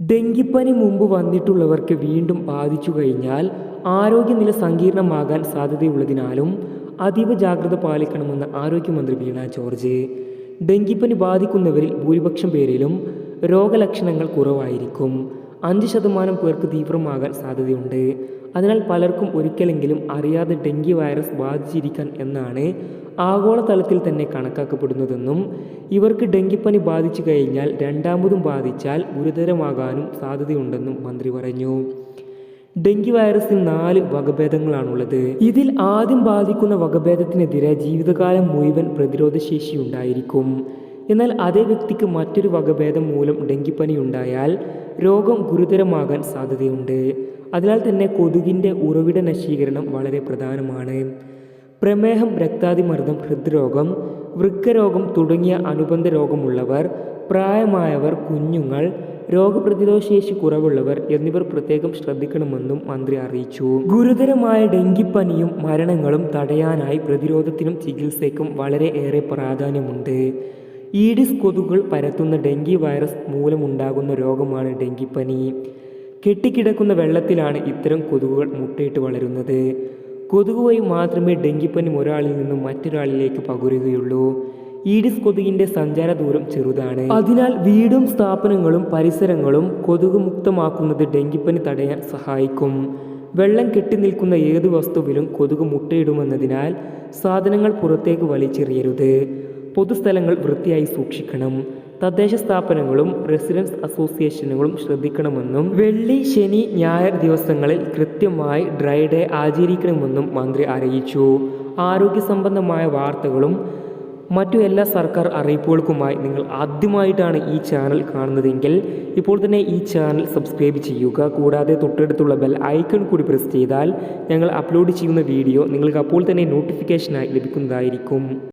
ഡെങ്കിപ്പനി മുമ്പ് വന്നിട്ടുള്ളവർക്ക് വീണ്ടും ബാധിച്ചു കഴിഞ്ഞാൽ ആരോഗ്യനില സങ്കീർണമാകാൻ സാധ്യതയുള്ളതിനാലും അതീവ ജാഗ്രത പാലിക്കണമെന്ന് ആരോഗ്യമന്ത്രി വീണ ജോർജ്. ഡെങ്കിപ്പനി ബാധിക്കുന്നവരിൽ ഭൂരിപക്ഷം പേരിലും രോഗലക്ഷണങ്ങൾ കുറവായിരിക്കും. അഞ്ച് ശതമാനം പേർക്ക് തീവ്രമാകാൻ സാധ്യതയുണ്ട്. അതിനാൽ പലർക്കും ഒരിക്കലെങ്കിലും അറിയാതെ ഡെങ്കി വൈറസ് ബാധിച്ചിരിക്കാൻ എന്നാണ് ആഗോളതലത്തിൽ തന്നെ കണക്കാക്കപ്പെടുന്നതെന്നും ഇവർക്ക് ഡെങ്കിപ്പനി ബാധിച്ചു കഴിഞ്ഞാൽ രണ്ടാമതും ബാധിച്ചാൽ ഗുരുതരമാകാനും സാധ്യതയുണ്ടെന്നും മന്ത്രി പറഞ്ഞു. ഡെങ്കി വൈറസിന് നാല് വകഭേദങ്ങളാണുള്ളത്. ഇതിൽ ആദ്യം ബാധിക്കുന്ന വകഭേദത്തിനെതിരെ ജീവിതകാലം മുഴുവൻ പ്രതിരോധശേഷി ഉണ്ടായിരിക്കും. എന്നാൽ അതേ വ്യക്തിക്ക് മറ്റൊരു വകഭേദം മൂലം ഡെങ്കിപ്പനി ഉണ്ടായാൽ രോഗം ഗുരുതരമാകാൻ സാധ്യതയുണ്ട്. അതിനാൽ തന്നെ കൊതുകിന്റെ ഉറവിട നശീകരണം വളരെ പ്രധാനമാണ്. പ്രമേഹം രക്താതിമർദ്ദം ഹൃദ്രോഗം വൃക്കരോഗം തുടങ്ങിയ അനുബന്ധ രോഗമുള്ളവർ പ്രായമായവർ കുഞ്ഞുങ്ങൾ രോഗപ്രതിരോധശേഷി കുറവുള്ളവർ എന്നിവർ പ്രത്യേകം ശ്രദ്ധിക്കണമെന്നും മന്ത്രി അറിയിച്ചു. ഗുരുതരമായ ഡെങ്കിപ്പനിയും മരണങ്ങളും തടയാനായി പ്രതിരോധത്തിനും ചികിത്സയ്ക്കും വളരെ ഏറെ പ്രാധാന്യമുണ്ട്. ഈഡിസ് കൊതുകുകൾ പരത്തുന്ന ഡെങ്കി വൈറസ് മൂലമുണ്ടാകുന്ന രോഗമാണ് ഡെങ്കിപ്പനി. കെട്ടിക്കിടക്കുന്ന വെള്ളത്തിലാണ് ഇത്തരം കൊതുകുകൾ മുട്ടയിട്ട് വളരുന്നത്. കൊതുക് മാത്രമേ ഡെങ്കിപ്പനി ഒരാളിൽ നിന്നും മറ്റൊരാളിലേക്ക് പകരുകയുള്ളൂ. ഈഡിസ് കൊതുകിന്റെ സഞ്ചാര ദൂരം ചെറുതാണ്. അതിനാൽ വീടും സ്ഥാപനങ്ങളും പരിസരങ്ങളും കൊതുക് മുക്തമാക്കുന്നത് ഡെങ്കിപ്പനി തടയാൻ സഹായിക്കും. വെള്ളം കെട്ടി നിൽക്കുന്ന ഏത് വസ്തുവിലും കൊതുക് മുട്ടയിടുമെന്നതിനാൽ സാധനങ്ങൾ പുറത്തേക്ക് വലിച്ചെറിയരുത്. പൊതുസ്ഥലങ്ങൾ വൃത്തിയായി സൂക്ഷിക്കണം. തദ്ദേശ സ്ഥാപനങ്ങളും റെസിഡൻസ് അസോസിയേഷനുകളും ശ്രദ്ധിക്കണമെന്നും വെള്ളി ശനി ഞായർ ദിവസങ്ങളിൽ കൃത്യമായി ഡ്രൈ ഡേ ആചരിക്കണമെന്നും മന്ത്രി അറിയിച്ചു. ആരോഗ്യ സംബന്ധമായ വാർത്തകളും മറ്റു എല്ലാ സർക്കാർ അറിയിപ്പുകൾക്കുമായി നിങ്ങൾ ആദ്യമായിട്ടാണ് ഈ ചാനൽ കാണുന്നതെങ്കിൽ ഇപ്പോൾ തന്നെ ഈ ചാനൽ സബ്സ്ക്രൈബ് ചെയ്യുക. കൂടാതെ തൊട്ടടുത്തുള്ള ബെൽ ഐക്കൺ കൂടി പ്രസ് ചെയ്താൽ ഞങ്ങൾ അപ്ലോഡ് ചെയ്യുന്ന വീഡിയോ നിങ്ങൾക്ക് അപ്പോൾ തന്നെ നോട്ടിഫിക്കേഷനായി ലഭിക്കുന്നതായിരിക്കും.